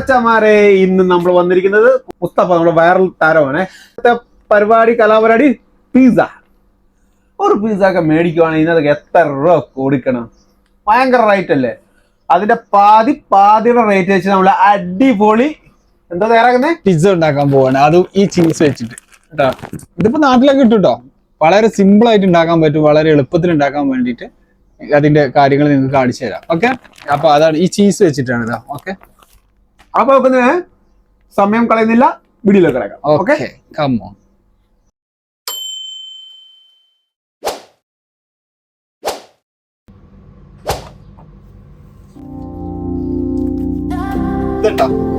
മച്ചമാരെ ഇന്ന് നമ്മൾ വന്നിരിക്കുന്നത് മുസ്തഫ നമ്മുടെ വൈറൽ താരമാണ്. ഇന്നത്തെ പരിപാടി കലാപരിപാടി പിസ്സ ഒരു പിസ്സ ഒക്കെ മേടിക്കുവാണെങ്കിൽ ഇതിനകത്ത് എത്ര രൂപ കൊടുക്കണം? ഭയങ്കര റേറ്റ് അല്ലേ? അതിന്റെ പാതി പാതിയുടെ റേറ്റ് വെച്ച് നമ്മൾ അടിപൊളി എന്താ തയ്യാറാക്കുന്നേ? പിസ്സ ഉണ്ടാക്കാൻ പോവാണ്. അതും ഈ ചീസ് വെച്ചിട്ട്. കേട്ടോ? ഇതിപ്പോ നാട്ടിലൊക്കെ കിട്ടും കേട്ടോ വളരെ സിമ്പിൾ ആയിട്ട് ഉണ്ടാക്കാൻ പറ്റും. വളരെ എളുപ്പത്തിൽ ഉണ്ടാക്കാൻ വേണ്ടിയിട്ട് അതിന്റെ കാര്യങ്ങൾ നിങ്ങൾക്ക് കാണിച്ചു തരാം. ഓക്കെ അപ്പൊ അതാണ് ഈ ചീസ് വെച്ചിട്ടാണ് ഓക്കെ അപ്പൊ പിന്നെ സമയം കളയുന്നില്ല വീഡിയോ കിടക്കാം. ഓക്കെ കമ്മോ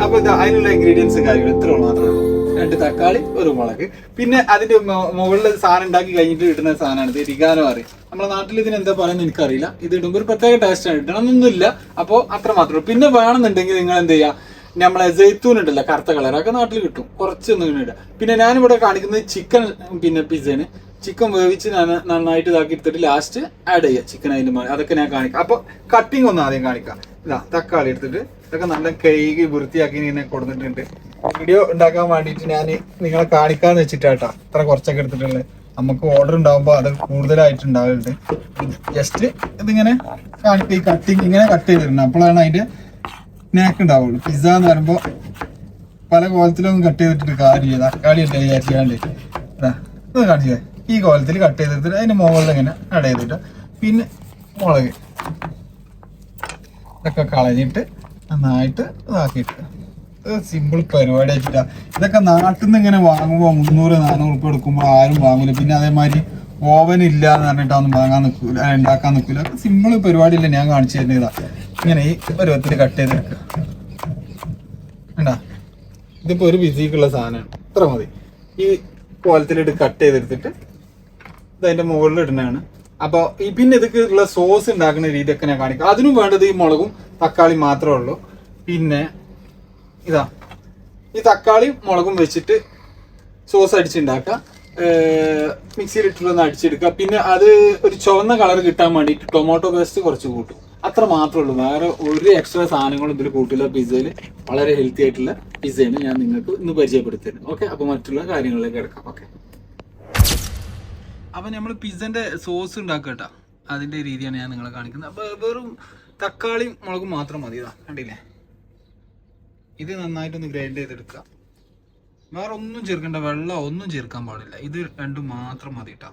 അപ്പൊ ഇത് അതിനുള്ള ഇൻഗ്രീഡിയൻസ് കാര്യങ്ങളും ഇത്ര മാത്രമേ ഉള്ളൂ. രണ്ട് തക്കാളി ഒരു മുളക്. പിന്നെ അതിന്റെ മുകളിൽ സാധനം ഉണ്ടാക്കി കഴിഞ്ഞിട്ട് കിട്ടുന്ന സാധനമാണ്. ഇത് ഇരിക്കാനോ അറിയും. നമ്മുടെ നാട്ടിൽ ഇതിന് എന്താ പറയുന്നത് എനിക്കറിയില്ല. ഇത് ഇടുമ്പോൾ ഒരു പ്രത്യേക ടേസ്റ്റ് ആണ്. ഇടണമെന്നൊന്നുമില്ല അപ്പോൾ അത്ര മാത്രമേ പിന്നെ വേണമെന്നുണ്ടെങ്കിൽ നിങ്ങൾ എന്ത് ചെയ്യുക നമ്മളെ ജെയ്ത്തൂൻ ഉണ്ടല്ലോ കറുത്ത കളർ ഒക്കെ നാട്ടിൽ കിട്ടും. കുറച്ചൊന്നും ഇങ്ങനെ ഇടുക പിന്നെ ഞാനിവിടെ കാണിക്കുന്നത് ചിക്കൻ പിന്നെ പിസ്സയാണ് ചിക്കൻ വേവിച്ച് നന്നായിട്ട് ഇതാക്കി എടുത്തിട്ട് ലാസ്റ്റ് ആഡ് ചെയ്യുക. ചിക്കൻ അതിന്റെ മാറി അതൊക്കെ ഞാൻ കാണിക്കാം. അപ്പോൾ കട്ടിങ് ഒന്ന് ആദ്യം കാണിക്കാം. ഇതാ തക്കാളി എടുത്തിട്ട് ഇതൊക്കെ നല്ല കഴുകി വൃത്തിയാക്കി ഇങ്ങനെ കൊടുത്തിട്ടുണ്ട്. വീഡിയോ ഉണ്ടാക്കാൻ വേണ്ടിയിട്ട് ഞാൻ നിങ്ങളെ കാണിക്കാന്ന് വെച്ചിട്ടാട്ടാ. ഇത്ര കുറച്ചൊക്കെ എടുത്തിട്ടുള്ളത് നമുക്ക് ഓർഡർ ഉണ്ടാകുമ്പോൾ അത് കൂടുതലായിട്ട് ഉണ്ടാവലുണ്ട് ജസ്റ്റ് ഇതിങ്ങനെ കാണിക്കുക ഈ കട്ടിങ് ഇങ്ങനെ കട്ട് ചെയ്തിട്ടുണ്ട്. അപ്പോഴാണ് അതിന്റെ സ്നാക്ക് ഉണ്ടാവുള്ളൂ പിസ്സ എന്ന് പറയുമ്പോൾ പല കോലത്തിലൊന്നും കട്ട് ചെയ്തിട്ട് കാര്യമില്ല. തക്കാളി അല്ലേ വിചാരിച്ചാണ്ട് ഇതാ കട്ട് ചെയ്തേ. ഈ കോലത്തിൽ കട്ട് ചെയ്തിട്ട് അതിന് മുകളിൽ ഇങ്ങനെ കട്ട് ചെയ്തിട്ട് പിന്നെ മുളക് ഇതൊക്കെ കളഞ്ഞിട്ട് നന്നായിട്ട് ഇതാക്കിയിട്ട്. ഇത് സിമ്പിൾ പരിപാടി ആയിട്ടാ. ഇതൊക്കെ നാട്ടിൽ നിന്ന് ഇങ്ങനെ വാങ്ങുമ്പോൾ മുന്നൂറ് നാനൂറ് ഉറുപ്പ് എടുക്കുമ്പോൾ ആരും വാങ്ങില്ല പിന്നെ അതേമാതിരി ഓവൻ ഇല്ല എന്ന് പറഞ്ഞിട്ടൊന്നും വാങ്ങാൻ നിൽക്കില്ല ഉണ്ടാക്കാൻ നിൽക്കില്ല സിമ്പിൾ പരിപാടി പരിപാടിയില്ല ഞാൻ കാണിച്ചു തരുന്നതാ. ഇങ്ങനെ ഈ പരുവത്തിൽ കട്ട് ചെയ്തെടുക്കുക വേണ്ട ഇതിപ്പോ ഒരു ബിസിക്കുള്ള സാധനമാണ് ഇത്ര മതി. ഈ കോലത്തിലിട്ട് കട്ട് ചെയ്തെടുത്തിട്ട് ഇത് അതിന്റെ മുകളിൽ ഇടുന്നതാണ് അപ്പോൾ ഈ പിന്നെ ഇതൊക്കെ സോസ് ഉണ്ടാക്കുന്ന രീതിയൊക്കെ ഞാൻ കാണിക്കാം. അതിനും വേണ്ടത് ഈ മുളകും തക്കാളി മാത്രമേ ഉള്ളൂ. പിന്നെ ഇതാ. ഈ തക്കാളിയും മുളകും വെച്ചിട്ട് സോസ് അടിച്ചുണ്ടാക്കുക. മിക്സിയിൽ ഇട്ടിട്ടൊന്ന് അടിച്ചെടുക്കുക. പിന്നെ അത് ഒരു ചുവന്ന കളർ കിട്ടാൻ വേണ്ടിയിട്ട് ടൊമാറ്റോ പേസ്റ്റ് കുറച്ച് കൂട്ടും. അത്ര മാത്രമേ ഉള്ളൂ. വേറെ ഒരു എക്സ്ട്രാ സാധനങ്ങളും ഇതിൽ കൂട്ടില്ല. പിസ്സയിൽ വളരെ ഹെൽത്തി ആയിട്ടുള്ള പിസ്സയാണ് ഞാൻ നിങ്ങൾക്ക് ഇന്ന് പരിചയപ്പെടുത്തുന്നത് ഓക്കെ അപ്പോൾ മറ്റുള്ള കാര്യങ്ങളിലേക്ക് കിടക്കാം. ഓക്കെ അപ്പൊ നമ്മൾ പിസ്സന്റെ സോസ് ഉണ്ടാക്കട്ടോ അതിന്റെ രീതിയാണ് ഞാൻ നിങ്ങളെ കാണിക്കുന്നത്. അപ്പോൾ വെറും തക്കാളിയും മുളകും മാത്രം മതി കണ്ടില്ലേ? ഇത് നന്നായിട്ടൊന്ന് ഗ്രൈൻഡ് ചെയ്തെടുക്കുക. വേറെ ഒന്നും ചേർക്കേണ്ട. വെള്ളം ഒന്നും ചേർക്കാൻ പാടില്ല. ഇത് രണ്ടും മാത്രം മതി കേട്ടോ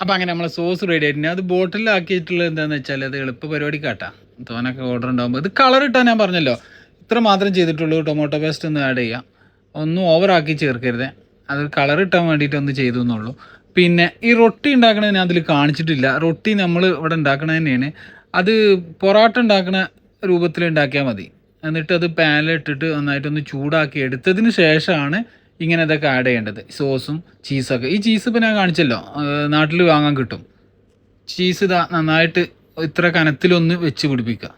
അപ്പം അങ്ങനെ നമ്മൾ സോസ് റെഡി ആയിട്ടുണ്ട്. അത് ബോട്ടിലാക്കിയിട്ടുള്ളത് എന്താണെന്ന് വെച്ചാൽ അത് എളുപ്പ പരിപാടി കാട്ടാ. തോനൊക്കെ ഓർഡർ ഉണ്ടാകുമ്പോൾ ഇത് കളർ ഇട്ടാൽ ഞാൻ പറഞ്ഞല്ലോ. ഇത്ര മാത്രം ചെയ്തിട്ടുള്ളൂ. ടൊമാറ്റോ പേസ്റ്റ് ഒന്ന് ആഡ് ചെയ്യാം. ഒന്നും ഓവറാക്കി ചേർക്കരുത്. അത് കളർ ഇട്ടാൻ വേണ്ടിയിട്ട് ഒന്ന് ചെയ്തു എന്നുള്ളൂ. പിന്നെ ഈ റൊട്ടി ഉണ്ടാക്കണത് ഞാൻ അതിൽ കാണിച്ചിട്ടില്ല. റൊട്ടി നമ്മൾ ഇവിടെ ഉണ്ടാക്കണത് തന്നെയാണ്. അത് പൊറോട്ട ഉണ്ടാക്കുന്ന രൂപത്തിൽ ഉണ്ടാക്കിയാൽ മതി. എന്നിട്ട് അത് പാനിലിട്ടിട്ട് നന്നായിട്ടൊന്ന് ചൂടാക്കി എടുത്തതിന് ശേഷമാണ് ഇങ്ങനെ ഇതൊക്കെ ആഡ് ചെയ്യേണ്ടത് സോസും ചീസൊക്കെ ഈ ചീസ് ഇപ്പോൾ ഞാൻ കാണിച്ചല്ലോ. നാട്ടിൽ വാങ്ങാൻ കിട്ടും. ചീസ് ഇതാ നന്നായിട്ട് ഇത്ര കനത്തിലൊന്ന് വെച്ച് പിടിപ്പിക്കുക.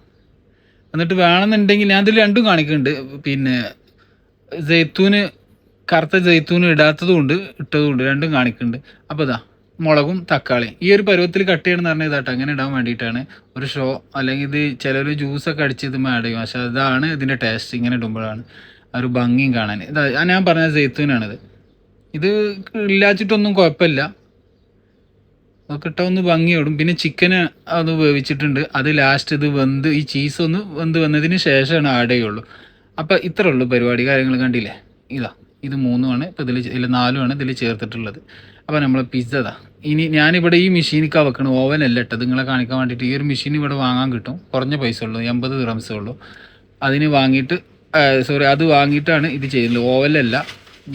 എന്നിട്ട് വേണമെന്നുണ്ടെങ്കിൽ ഞാൻ ഇതിൽ രണ്ടും കാണിക്കുന്നുണ്ട്. പിന്നെ ജെയ്ത്തൂന് കറുത്ത ജെയ്ത്തൂന് ഇടാത്തതുകൊണ്ട് ഇട്ടതുകൊണ്ട് രണ്ടും കാണിക്കുന്നുണ്ട്. അപ്പോൾ ഇതാ മുളകും തക്കാളിയും. ഈ ഒരു പരുവത്തിൽ കട്ട് ചെയ്യണമെന്ന് പറഞ്ഞാൽ ഇതാട്ടോ. അങ്ങനെ ഇടാൻ വേണ്ടിയിട്ടാണ്. ഒരു ഷോ അല്ലെങ്കിൽ ഇത് ചിലർ ജ്യൂസൊക്കെ അടിച്ച് ഇത് ആഡ് ചെയ്യും. പക്ഷേ അതാണ് ഇതിന്റെ ടേസ്റ്റ് ഇങ്ങനെ ഇടുമ്പോഴാണ്. ഒരു ഭംഗിയും കാണാൻ. ഇതാ ഞാൻ പറഞ്ഞ ജെയ്ത്തൂനാണിത് ഇത് ഇല്ലാച്ചിട്ടൊന്നും കുഴപ്പമില്ല. ഇട്ടാൽ ഒന്ന് ഭംഗിയോടും. പിന്നെ ചിക്കൻ അത് വേവിച്ചിട്ടുണ്ട്. അത് ലാസ്റ്റ് ഇത് വെന്ത് ഈ ചീസ് ഒന്ന് വെന്ത് വന്നതിന് ശേഷമാണ് ആഡ് ചെയ്യുള്ളൂ. അപ്പോൾ ഇത്രേ ഉള്ളൂ പരിപാടി കാര്യങ്ങൾ കണ്ടില്ലേ? ഇതാ ഇത് മൂന്നുമാണ്. ഇപ്പോൾ ഇതിൽ ഇതിൽ നാലുമാണ് ഇതിൽ ചേർത്തിട്ടുള്ളത്. അപ്പോൾ നമ്മൾ പിസ്സ ഇതാ. ഇനി ഞാനിവിടെ ഈ മെഷീനിക്കാ വെക്കണം ഓവൻ അല്ല ഇട്ടത് നിങ്ങളെ കാണിക്കാൻ വേണ്ടിയിട്ട് ഈ ഒരു മെഷീൻ ഇവിടെ വാങ്ങാൻ കിട്ടും. കുറഞ്ഞ പൈസ ഉള്ളൂ എൺപത് ഗ്രാംസേ ഉള്ളൂ. അതിന് വാങ്ങിയിട്ട് സോറി അത് വാങ്ങിയിട്ടാണ് ഇത് ചെയ്യുന്നത്. ഓവലല്ല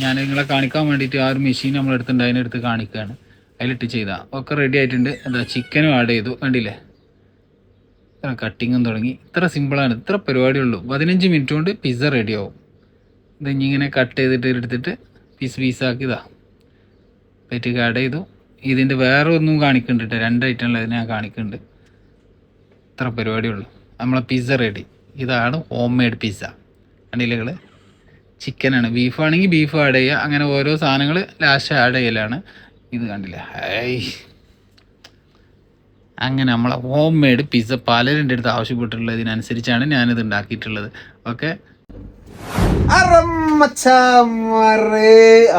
ഞാൻ നിങ്ങളെ കാണിക്കാൻ വേണ്ടിയിട്ട് ആ ഒരു മെഷീൻ നമ്മളെടുത്തിട്ടുണ്ട് അതിനെടുത്ത് കാണിക്കുകയാണ്. അതിലിട്ട് ചെയ്താൽ ഒക്കെ റെഡി ആയിട്ടുണ്ട്. എന്താ ചിക്കനും ആഡ് ചെയ്തു. കണ്ടില്ലേ? ഇത്ര കട്ടിങ്ങും തുടങ്ങി. ഇത്ര സിമ്പിളാണ് ഇത്ര പരിപാടിയുള്ളൂ പതിനഞ്ച് മിനിറ്റ് കൊണ്ട് പിസ്സ റെഡിയാവും ഇത് ഇങ്ങനെ കട്ട് ചെയ്തിട്ട് എടുത്തിട്ട് പീസ് പീസാക്കിയതാ പറ്റിക്ക് ആഡ് ചെയ്തു. ഇതിന്റെ വേറെ ഒന്നും കാണിക്കുന്നുണ്ട് കേട്ടോ. രണ്ട് ഐറ്റം ഉള്ളത് ഞാൻ കാണിക്കുന്നുണ്ട് ഇത്ര പരിപാടിയുള്ളൂ നമ്മളെ പിസ്സ റെഡി ഇതാണ് ഹോം മെയ്ഡ് പിസ്സ നിങ്ങൾ ചിക്കനാണ്. ബീഫ് ആണെങ്കിൽ ബീഫ് ആഡ് ചെയ്യുക. അങ്ങനെ ഓരോ സാധനങ്ങൾ ലാസ്റ്റ് ആഡ് ചെയ്യലാണ്. ഇത് കണ്ടില്ല? ഹൈ അങ്ങനെ നമ്മളെ ഹോം മെയ്ഡ് പിസ്സ പലരുടെ അടുത്ത് ആവശ്യപ്പെട്ടിട്ടുള്ളതിനനുസരിച്ചാണ് ഞാനിത് ഉണ്ടാക്കിയിട്ടുള്ളത്. ഓക്കെ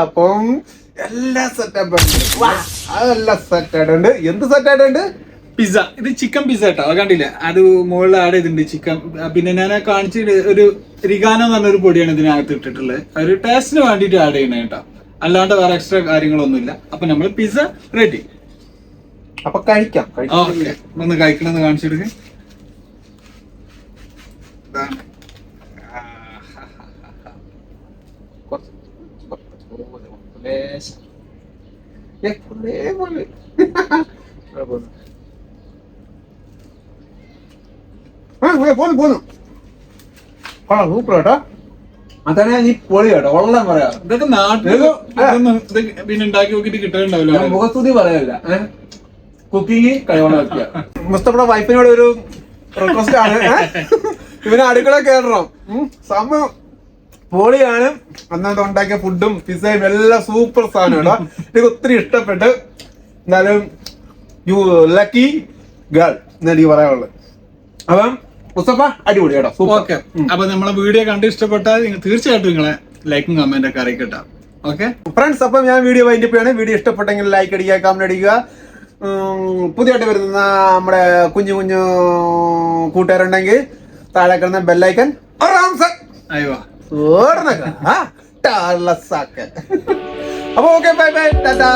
അപ്പം എല്ലാ സെറ്റപ്പ് അതെല്ലാം സെറ്റ് ആയിട്ടുണ്ട് എന്ത് സെറ്റ് ആയിട്ടുണ്ട് പിസ്സ ഇത് ചിക്കൻ പിസ്സ കേട്ടോ അത് കണ്ടില്ല അത് മുകളിൽ ആഡ് ചെയ്തിട്ടുണ്ട് ചിക്കൻ പിന്നെ ഞാൻ കാണിച്ചിട്ട് ഒരു റിഗാനോ എന്ന് പറഞ്ഞൊരു പൊടിയാണ് ഇതിനകത്ത് ഇട്ടിട്ടുള്ളത് ഒരു ടേസ്റ്റിന് വേണ്ടിയിട്ട് ആഡ് ചെയ്യണേ കേട്ടോ അല്ലാണ്ട് വേറെ എക്സ്ട്രാ കാര്യങ്ങളൊന്നുമില്ല അപ്പൊ നമ്മൾ പിസ്സ റെഡി അപ്പൊ കഴിക്കാം ഓക്കെ ഒന്ന് കഴിക്കണമെന്ന് ഇതാണ്. കുറച്ച് കുറച്ച് പോലെ, ലേശം. ഏ, കുറേ പോലെ. ഇവിടെ പോന്നു. പോന്നു. കൊള്ളാം, സൂപ്പർ കേട്ടോ അതാണ് നീ പൊളി കേട്ടോ കൊള്ളാൻ പറയാ. ഇതൊക്കെ നാട്ടിൽ പിന്നെ ഉണ്ടാക്കി നോക്കിട്ട് കിട്ടാനുണ്ടാവില്ല മുഖസ്തുതി പറയല്ല കുക്കിംഗ് കഴിവുള്ള വ്യക്തിയാ മുസ്തഫയുടെ വൈഫിനോട് ഒരു റിക്വസ്റ്റ് ആണ്? ഇവന് അടുക്കള കയറണം സമയം. പൊളിയാണ്. അന്നത്തെ ഉണ്ടാക്കിയ ഫുഡും പിസയും എല്ലാം സൂപ്പർ സാധനമാണ് എനിക്ക് ഒത്തിരി ഇഷ്ടപ്പെട്ട്. എന്നാലും യു ലക്കി ഗേൾ എന്നെനിക്ക് പറയാനുള്ളത്. അപ്പം മുസ്തഫ അടിപൊളി കേട്ടോ. സൂപ്പർ. ഓക്കെ. അപ്പൊ നമ്മളെ വീഡിയോ കണ്ട് ഇഷ്ടപ്പെട്ടാൽ നിങ്ങൾ തീർച്ചയായിട്ടും നിങ്ങളെ ലൈക്കും കമന്റ് ഒക്കെ അറിയിക്കട്ടോ. ഓക്കെ? ഫ്രണ്ട്സ് അപ്പം ഞാൻ വീഡിയോ വൈൻഡപ്പ് ചെയ്യാണ്. വീഡിയോ ഇഷ്ടപ്പെട്ടെങ്കിൽ ലൈക്ക് അടിക്കുക കമന്റ് അടിക്കുക. പുതിയതായിട്ട് വരുന്ന നമ്മുടെ കുഞ്ഞു കുഞ്ഞു കൂട്ടുകാരുണ്ടെങ്കിൽ താഴെ കിടന്ന ബെല്ലൈക്കൻ അയ്യോ. അപ്പൊ ഓക്കെ ബൈ ബൈ ടാറ്റാ